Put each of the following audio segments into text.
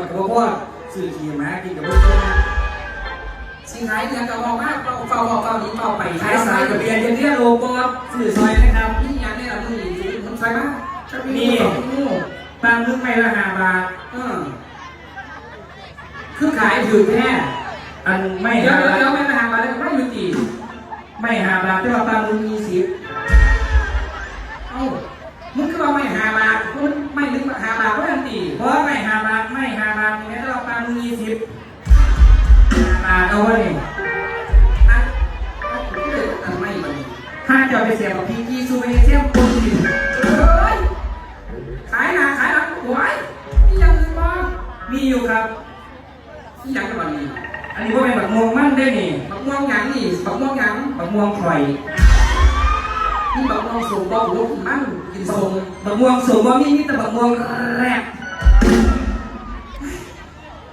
อยห้าสิบมันก็บ่พอซื้อขี่ม้ากินกับพวกนี้สิขายเนี่ยก็บอกว่าเฝ้าเฝ้าเฝ้านี้เฝ้าไปขายสายกับเบียร์เย็นเรียโลโก้ซื้อซอยนะครับนี่ย่างนี้เรามือมันใช่ไหมนี่บางนึกไม่ละห้าบาทเออคือขายถือแค่อันไม่ห่าเดี๋ยวบาทเดี๋ยวไม่มาหามาเลยไม่ยุติไม่หาบาทแต่ว่าบางนึกมีสิบเอ้ามึงก็ว่าไม่หามามึงไม่นึกหามาก็ยันตีเพราะไม่หา เอาไว้นี่อะอะกูเลยอันไม่มันถ้าจะเอาไปเสียกับพีจีซูเอเซียมคนดิเฮ้ยขายหนาขายหลังหวยนี่ยังอื่นบ้างมีอยู่ครับนี่ยังกันนี้อันนี้ก็เป็นแบบม่วงมั่นได้นี่บักม่วงหยังนี่บักม่วงหยังแบบม่วงข่อยนี่บักม่วงสูงบ่หูมันกินทรงแบบม่วงสูงว่ามีมีแต่แบบม่วงแรก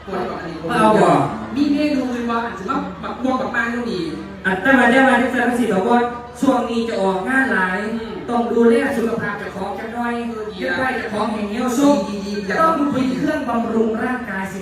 ปวดกว่าอันนี้เอาบ่ มีเมนูอื่นว่าอาจจะมาบักม่วงบักปางก็มีอัตมาได้มาที่แฟนสิบอกว่าช่วงนี้จะออกงานหลายอืมต้องดูแลสุขภาพเจ้าของกันหน่อยเออดีเก็บนะไว้เจ้าของแห่งเงี้ยวซุปดีดีๆอยากต้องพูดมีเครื่องบำรุงร่างกายสิ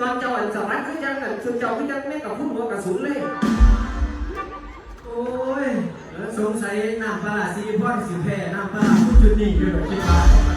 ตอนเจ้าอันสารคือจังกันคือเจ้าคือจังแม่กับพุ่นหัวกระสุนเลย โอ้ยสงสัยน้ำปลาสีพ่อนสีแพ่น้ำปลาผู้จุดนี้อยู่หรอกคิดว่า